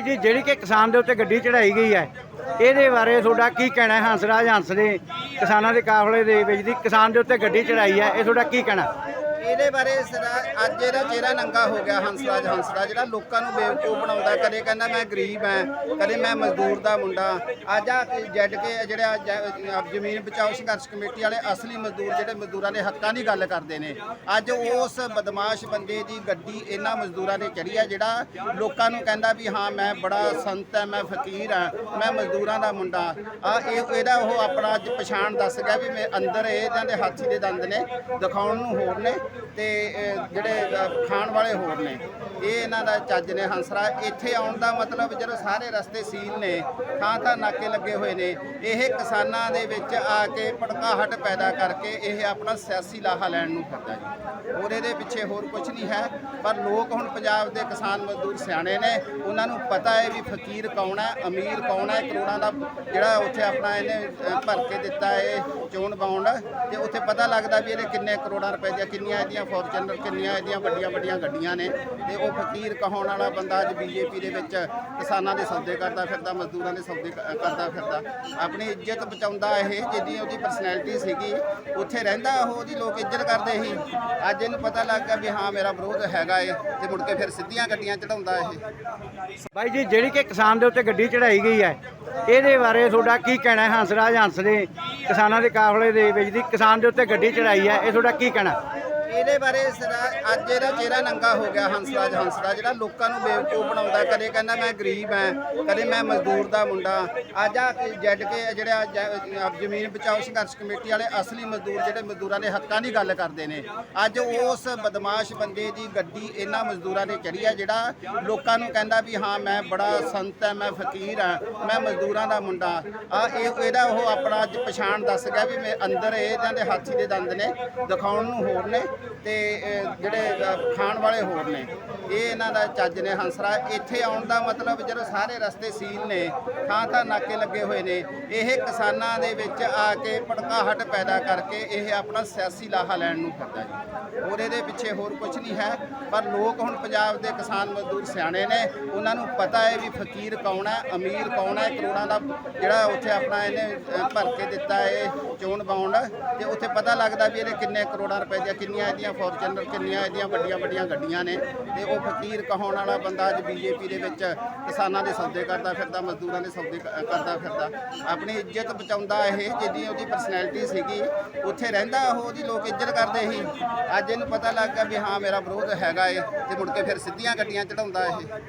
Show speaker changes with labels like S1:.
S1: ਜੀ, ਜਿਹੜੀ ਕਿ ਕਿਸਾਨ ਦੇ ਉੱਤੇ ਗੱਡੀ ਚੜਾਈ ਗਈ ਹੈ, ਇਹਦੇ ਬਾਰੇ ਤੁਹਾਡਾ ਕੀ ਕਹਿਣਾ ਹੈ? ਹੰਸਰਾਜ ਹੰਸ ਦੇ ਕਿਸਾਨਾਂ ਦੇ ਕਾਫਲੇ ਦੇ ਵਿੱਚ ਦੀ ਕਿਸਾਨ ਦੇ ਉੱਤੇ ਗੱਡੀ ਚੜਾਈ ਹੈ, ਇਹ ਤੁਹਾਡਾ ਕੀ ਕਹਿਣਾ?
S2: ਇਹਦੇ ਬਾਰੇ ਸਰਾ- ਅੱਜ ਇਹਦਾ ਚਿਹਰਾ ਨੰਗਾ ਹੋ ਗਿਆ ਹੰਸਰਾਜ ਹੰਸ ਦਾ ਜਿਹੜਾ ਲੋਕਾਂ ਨੂੰ ਬੇਵਕੂਫ ਬਣਾਉਂਦਾ, ਕਦੇ ਕਹਿੰਦਾ ਮੈਂ ਗਰੀਬ ਐ ਕਦੇ ਮੈਂ ਮਜ਼ਦੂਰ ਦਾ ਮੁੰਡਾ ਅੱਜ ਆ ਜੱਡ ਕੇ ਜਿਹੜਾ ਜ- ਜ਼ਮੀਨ ਬਚਾਓ ਸੰਘਰਸ਼ ਕਮੇਟੀ ਵਾਲੇ ਅਸਲੀ ਮਜ਼ਦੂਰ ਜਿਹੜੇ ਮਜ਼ਦੂਰਾਂ ਦੇ ਹੱਕਾਂ ਦੀ ਗੱਲ ਕਰਦੇ ਨੇ, ਅੱਜ ਉਸ ਬਦਮਾਸ਼ ਬੰਦੇ ਦੀ ਗੱਡੀ ਇਹਨਾਂ ਮਜ਼ਦੂਰਾਂ ਨੇ ਚੜੀ ਹੈ ਜਿਹੜਾ ਲੋਕਾਂ ਨੂੰ ਕਹਿੰਦਾ ਵੀ ਹਾਂ, ਮੈਂ ਬੜਾ ਸੰਤ ਐ ਮੈਂ ਫਕੀਰ ਆ ਮੈਂ ਮਜ਼ਦੂਰਾਂ ਦਾ ਮੁੰਡਾ ਆ, ਇਹ ਇਹਦਾ ਉਹ ਆਪਣਾ ਅੱਜ ਪਛਾਣ ਦੱਸ ਗਿਆ ਵੀ ਮੈਂ ਅੰਦਰ ਇਹਨਾਂ ਦੇ ਹਾਥੀ ਦੇ ਦੰਦ ਨੇ, ਦਿਖਾਉਣ ਨੂੰ ਹੋਰ ਨੇ। ਤੇ ਜਿਹੜੇ ਖਾਣ ਵਾਲੇ ਹੋਰ ਨੇ, ਇਹ ਇਹਨਾਂ ਦਾ ਚੱਜ ਨੇ ਹੰਸਰਾ ਇੱਥੇ ਆਉਣ ਦਾ ਮਤਲਬ ਜਦੋਂ ਸਾਰੇ ਰਸਤੇ ਸੀਲ ਨੇ, ਥਾਂ ਥਾਂ ਨਾਕੇ ਲੱਗੇ ਹੋਏ ਨੇ, ਇਹ ਕਿਸਾਨਾਂ ਦੇ ਵਿੱਚ ਆ ਕੇ ਭੜਕਾਹਟ ਪੈਦਾ ਕਰਕੇ ਇਹ ਆਪਣਾ ਸਿਆਸੀ ਲਾਹਾ ਲੈਣ ਨੂੰ ਫਿਰਦਾ ਜੀ। ਹੋਰ ਇਹਦੇ ਪਿੱਛੇ ਹੋਰ ਕੁਝ ਨਹੀਂ ਹੈ, ਪਰ ਲੋਕ ਹੁਣ ਪੰਜਾਬ ਦੇ ਕਿਸਾਨ ਮਜ਼ਦੂਰ ਸਿਆਣੇ ਨੇ, ਉਹਨਾਂ ਨੂੰ ਪਤਾ ਹੈ ਵੀ ਫਕੀਰ ਕੌਣ ਹੈ, ਅਮੀਰ ਕੌਣ ਹੈ, ਕਰੋੜਾਂ ਦਾ ਜਿਹੜਾ ਉੱਥੇ ਆਪਣਾ ਇਹਨੇ ਭਰ ਕੇ ਦਿੱਤਾ ਇਹ ਚੋਣ ਬਾਉਂਡ, ਤੇ ਉੱਥੇ ਪਤਾ ਲੱਗਦਾ ਵੀ ਇਹਦੇ ਕਿੰਨੇ ਕਰੋੜਾਂ ਰੁਪਏ ਦੀਆਂ ਕਿੰਨੀਆਂ ਇਹਦੀਆਂ ਫੋਰਚੂਨਰ ਕਿੰਨੀਆਂ ਇਹਦੀਆਂ ਵੱਡੀਆਂ ਵੱਡੀਆਂ ਗੱਡੀਆਂ ਨੇ ਤੇ ਉਹ ਫਕੀਰ ਕਹਾਉਣ ਵਾਲਾ ਬੰਦਾ ਅੱਜ ਬੀਜੇਪੀ ਦੇ ਵਿੱਚ ਕਿਸਾਨਾਂ ਦੇ ਸੌਦੇ ਕਰਦਾ ਫਿਰਦਾ, ਮਜ਼ਦੂਰਾਂ ਦੇ ਸੌਦੇ ਕਰਦਾ ਫਿਰਦਾ। ਆਪਣੀ ਇੱਜ਼ਤ ਬਚਾਉਂਦਾ ਇਹ ਜਿੱਦੀ ਉਹਦੀ ਪਰਸਨੈਲਿਟੀ ਸੀਗੀ, ਉੱਥੇ ਰਹਿੰਦਾ ਉਹ ਉਹਦੀ ਲੋਕ ਇੱਜ਼ਤ ਕਰਦੇ ਸੀ। ਅੱਜ ਇਹਨੂੰ ਪਤਾ ਲੱਗ ਗਿਆ ਵੀ ਹਾਂ, ਮੇਰਾ ਵਿਰੋਧ ਹੈਗਾ ਏ ਤੇ ਮੁੜ ਕੇ ਫਿਰ ਸਿੱਧੀਆਂ ਗੱਡੀਆਂ ਚੜਾਉਂਦਾ ਇਹ।
S1: ਬਾਈ ਜੀ, ਜਿਹੜੀ ਕਿ ਕਿਸਾਨ ਦੇ ਉੱਤੇ ਗੱਡੀ ਚੜਾਈ ਗਈ ਹੈ, ਇਹਦੇ ਬਾਰੇ ਤੁਹਾਡਾ ਕੀ ਕਹਿਣਾ ਹੈ? ਹੰਸਰਾਜ ਹੰਸ ਦੇ ਕਿਸਾਨਾਂ ਦੇ ਕਾਫਲੇ ਦੇ ਵਿੱਚ ਦੀ ਕਿਸਾਨ ਦੇ ਉੱਤੇ ਗੱਡੀ ਚੜਾਈ ਹੈ, ਇਹ ਤੁਹਾਡਾ ਕੀ ਕਹਿਣਾ?
S2: ਇਹਦੇ ਬਾਰੇ ਸਦਾ ਅੱਜ ਇਹਦਾ ਚਿਹਰਾ ਨੰਗਾ ਹੋ ਗਿਆ ਹੰਸਰਾਜ ਹੰਸ ਦਾ ਜਿਹੜਾ ਲੋਕਾਂ ਨੂੰ ਬੇਵਕੂਫ ਬਣਾਉਂਦਾ, ਕਦੇ ਕਹਿੰਦਾ ਮੈਂ ਗਰੀਬ ਐ ਕਦੇ ਮੈਂ ਮਜ਼ਦੂਰ ਦਾ ਮੁੰਡਾ ਅੱਜ ਆ ਜੱਡ ਕੇ ਜਿਹੜਾ ਜ- ਜ਼ਮੀਨ ਬਚਾਓ ਸੰਘਰਸ਼ ਕਮੇਟੀ ਵਾਲੇ ਅਸਲੀ ਮਜ਼ਦੂਰ ਜਿਹੜੇ ਮਜ਼ਦੂਰਾਂ ਦੇ ਹੱਕਾਂ ਦੀ ਗੱਲ ਕਰਦੇ ਨੇ। ਅੱਜ ਉਸ ਬਦਮਾਸ਼ ਬੰਦੇ ਦੀ ਗੱਡੀ ਇਹਨਾਂ ਮਜ਼ਦੂਰਾਂ ਨੇ ਚੜੀ ਆ, ਜਿਹੜਾ ਲੋਕਾਂ ਨੂੰ ਕਹਿੰਦਾ ਵੀ ਹਾਂ, ਮੈਂ ਬੜਾ ਸੰਤ ਐ ਮੈਂ ਫਕੀਰ ਆ ਮੈਂ ਮਜ਼ਦੂਰਾਂ ਦਾ ਮੁੰਡਾ ਆ ਇਹ ਇਹਦਾ ਉਹ ਆਪਣਾ ਅੱਜ ਪਛਾਣ ਦੱਸ ਗਿਆ ਵੀ ਮੈਂ ਅੰਦਰ ਇਹਨਾਂ ਦੇ ਹਾਥੀ ਦੇ ਦੰਦ ਨੇ, ਦਿਖਾਉਣ ਨੂੰ ਹੋਰ ਨੇ। ਤੇ ਜਿਹੜੇ ਖਾਣ ਵਾਲੇ ਹੋਰ ਨੇ, ਇਹ ਇਹਨਾਂ ਦਾ ਚੱਜ ਨੇ ਹੰਸਰਾ ਇੱਥੇ ਆਉਣ ਦਾ ਮਤਲਬ ਜਦੋਂ ਸਾਰੇ ਰਸਤੇ ਸੀਲ ਨੇ, ਥਾਂ ਥਾਂ ਨਾਕੇ ਲੱਗੇ ਹੋਏ ਨੇ, ਇਹ ਕਿਸਾਨਾਂ ਦੇ ਵਿੱਚ ਆ ਕੇ ਭੜਕਾਹਟ ਪੈਦਾ ਕਰਕੇ ਇਹ ਆਪਣਾ ਸਿਆਸੀ ਲਾਹਾ ਲੈਣ ਨੂੰ ਫਿਰਦਾ ਜੀ। ਹੋਰ ਇਹਦੇ ਪਿੱਛੇ ਹੋਰ ਕੁਝ ਨਹੀਂ ਹੈ, ਪਰ ਲੋਕ ਹੁਣ ਪੰਜਾਬ ਦੇ ਕਿਸਾਨ ਮਜ਼ਦੂਰ ਸਿਆਣੇ ਨੇ, ਉਹਨਾਂ ਨੂੰ ਪਤਾ ਹੈ ਵੀ ਫਕੀਰ ਕੌਣ ਹੈ, ਅਮੀਰ ਕੌਣ ਹੈ, ਕਰੋੜਾਂ ਦਾ ਜਿਹੜਾ ਉੱਥੇ ਆਪਣਾ ਇਹਨੇ ਭਰ ਕੇ ਦਿੱਤਾ ਹੈ ਚੋਣ ਬਾਉਂਡ, ਤੇ ਉੱਥੇ ਪਤਾ ਲੱਗਦਾ ਵੀ ਇਹਨੇ ਕਿੰਨੇ ਕਰੋੜਾਂ ਰੁਪਏ ਦੀਆਂ ਕਿੰਨੀਆਂ ਇਹਦੀਆਂ ਫੋਰਚੂਨਰ ਕਿੰਨੀਆਂ ਇਹਦੀਆਂ ਵੱਡੀਆਂ ਵੱਡੀਆਂ ਗੱਡੀਆਂ ਨੇ ਤੇ ਉਹ ਫਕੀਰ ਕਹਾਉਣ ਵਾਲਾ ਬੰਦਾ ਅੱਜ ਬੀਜੇਪੀ ਦੇ ਵਿੱਚ ਕਿਸਾਨਾਂ ਦੇ ਸੌਦੇ ਕਰਦਾ ਫਿਰਦਾ, ਮਜ਼ਦੂਰਾਂ ਦੇ ਸੌਦੇ ਕ- ਕਰਦਾ ਫਿਰਦਾ। ਆਪਣੀ ਇੱਜ਼ਤ ਬਚਾਉਂਦਾ ਇਹ ਜਿੱਦੀ ਉਹਦੀ ਪਰਸਨੈਲਿਟੀ ਸੀਗੀ, ਉੱਥੇ ਰਹਿੰਦਾ ਉਹ ਉਹਦੀ ਲੋਕ ਇੱਜ਼ਤ ਕਰਦੇ ਸੀ। ਅੱਜ ਇਹਨੂੰ ਪਤਾ ਲੱਗ ਗਿਆ ਵੀ ਹਾਂ, ਮੇਰਾ ਵਿਰੋਧ ਹੈਗਾ ਏ ਤੇ ਮੁੜ ਕੇ ਫਿਰ ਸਿੱਧੀਆਂ ਗੱਡੀਆਂ ਚੜਾਉਂਦਾ ਇਹ।